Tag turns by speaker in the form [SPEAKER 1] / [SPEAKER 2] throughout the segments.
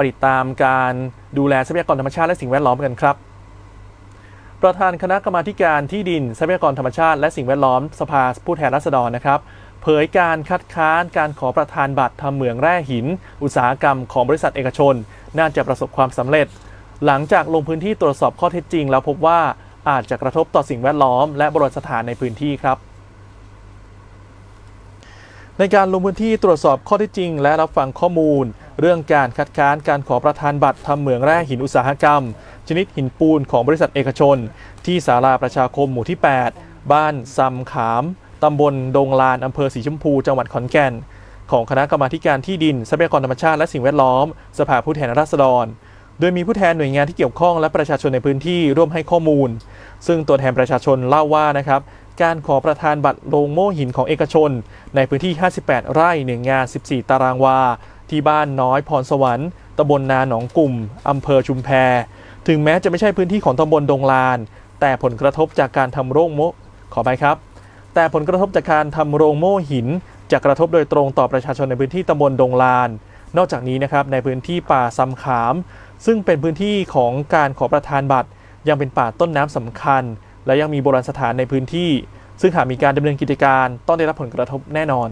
[SPEAKER 1] ปติดตามการดูแลทรัพยากรธรรมชาติและสิ่งแวดล้อมกันครับ ประธานคณะกรรมาการที่ดินทรัพยากรธรรมชาติและสิ่งแวดล้อมสภาผู้แทนราษฎรนะครับ เผยการคัดค้านการขอประธานบัตรทำเหมืองแร่หิน อุตสาหกรรมของบริษัทเอกชน น่าจะประสบความสำเร็จ หลังจากลงพื้นที่ตรวจสอบข้อเท็จจริง แล้วพบว่าอาจจะกระทบต่อสิ่งแวดล้อมและโบราณสถานในพื้นที่ครับ ในการลงพื้นที่ตรวจสอบข้อเท็จจริง และรับฟังข้อมูล เรื่องการคัดค้านการขอประธานบัตรทำเหมืองแร่หินอุตสาหกรรม ชนิดหินปูนของบริษัทเอกชน ที่ศาลาประชาคมหมู่ที่ 8 บ้านซำขามตำบลดงลานอำเภอสีชมพูจังหวัดขอนแก่น ของคณะกรรมาการที่ดินทรัพยากรธรรมชาติและสิ่งแวดล้อม สภาผู้แทนราษฎร โดยมีผู้แทนหน่วยงานที่เกี่ยวข้องและประชาชนในพื้นที่ร่วมให้ข้อมูล ซึ่งตัวแทนประชาชนเล่าว่านะครับ การขอประธานบัตรโรงโม่หินของเอกชน ในพื้นที่ 58 ไร่หนึ่งงาน 14 ตารางวา ที่บ้านน้อยพรสวรรค์ตำบลนาหนองกลุ่มอำเภอชุมแพ ถึงแม้จะไม่ใช่พื้นที่ของตำบลดงลาน แต่ผลกระทบจากการทำโรงโมขอไปครับ แต่ผลกระทบจากการทำโรงโม่หิน จะกระทบโดยตรงต่อประชาชนในพื้นที่ตำบลดงลาน นอกจากนี้นะครับในพื้นที่ป่าซำขาม ซึ่งเป็นพื้นที่ของการขอประธานบัตรยังเป็นป่าต้นน้ำสำคัญ และยังมีโบราณสถานในพื้นที่ ซึ่งหากมีการดำเนินกิจการต้องได้รับผลกระทบแน่นอน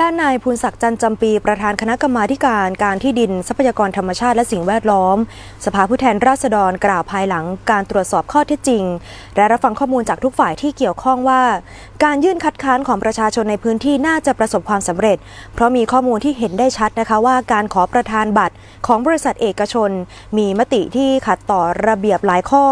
[SPEAKER 2] ด้านนายภูนศักดิ์จันจำปีประธานคณะกรรมาการการที่ดินทรัพยากรธรรมชาติและสิ่งแวดล้อม สภาผู้แทนราษฎรกล่าวภายหลังการตรวจสอบข้อเท็จจริง และรับฟังข้อมูลจากทุกฝ่ายที่เกี่ยวข้องว่า การยื่นคัดค้านของประชาชนในพื้นที่น่าจะประสบความสำเร็จ เพราะมีข้อมูลที่เห็นได้ชัดนะคะว่าการขอประธานบัตรของบริษัทเอกชน มีมติที่ขัดต่อระเบียบหลายข้อ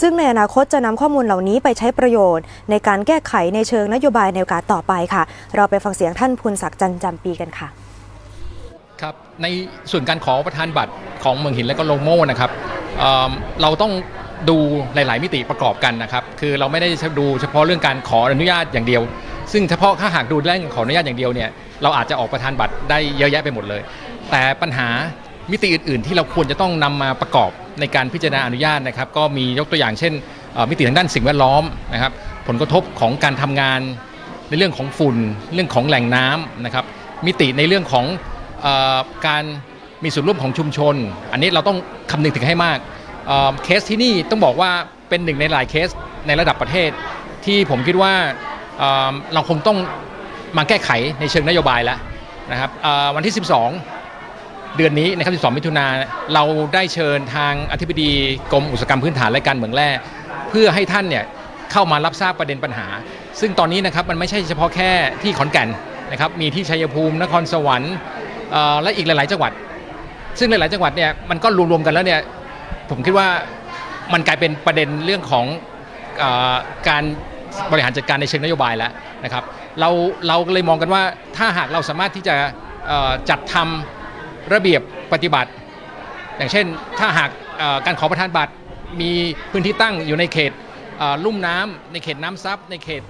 [SPEAKER 2] ซึ่งในอนาคตจะนำข้อมูลเหล่านี้ไปใช้ประโยชน์ ในการแก้ไขในเชิงนโยบายในโอกาสต่อไปค่ะ เราไปฟังเสียงท่านภูนศักดิ์จันจำปีกันค่ะ
[SPEAKER 3] ครับในส่วนการขอประธานบัตรของเมืองหินและก็โลโม่นะครับเเราต้องดูหลาย ๆ มิติประกอบกันนะครับ คือเราไม่ได้ดูเฉพาะเรื่องการขออนุญาตอย่างเดียว ซึ่งเฉพาะถ้าหากดูเรื่องขออนุญาตอย่างเดียวเนี่ยเราอาจจะออกประธานบัตรได้เยอะแยะไปหมดเลย แต่ปัญหามิติอื่น ๆ ที่เราควรจะต้องนำมาประกอบในการพิจารณาอนุญาตนะครับ ก็มียกตัวอย่างเช่น มิติทางด้านสิ่งแวดล้อมนะครับ ผลกระทบของการทำงาน ในเรื่องของฝุ่นเรื่องของแหล่งน้ำนะครับมิติในเรื่องของออการมีส่วนร่วมของชุมชน อันนี้เราต้องคำนึงถึงให้มากเเคสที่นี่ต้องบอกว่าเป็นหนึ่งในหลายเคสในระดับประเทศ ที่ผมคิดว่าเเราคงต้องมาแก้ไขในเชิงนโยบายแล้วนะครับวันที่ 12 เดือนนี้นะครับ 12 มิถุนาเราได้เชิญทางอธิบดีกรมอุตสาหกรรมพื้นฐานและการเมืองแร่เพื่อให้ท่านเนี่ย เข้ามารับทราบประเด็นปัญหา ซึ่งตอนนี้นะครับมันไม่ใช่เฉพาะแค่ที่ขอนแก่นนะครับมีที่ชัยภูมินครสวรรค์และอีกหลาย ๆ จังหวัด ซึ่งหลาย ๆ จังหวัดเนี่ยมันก็รวม ๆ กันแล้วเนี่ยผมคิดว่ามันกลายเป็นประเด็นเรื่องของอการบริหารจัดการในเชิงนโยบายแล้วนะครับเราเราเลยมองกันว่าถ้าหากเราสามารถที่จะจัดทำระเบียบปฏิบัติ อย่างเช่นถ้าหากการขอประทานบัตรมีพื้นที่ตั้งอยู่ในเขต ลุ่มน้ำในเขตน้ำซับในเขต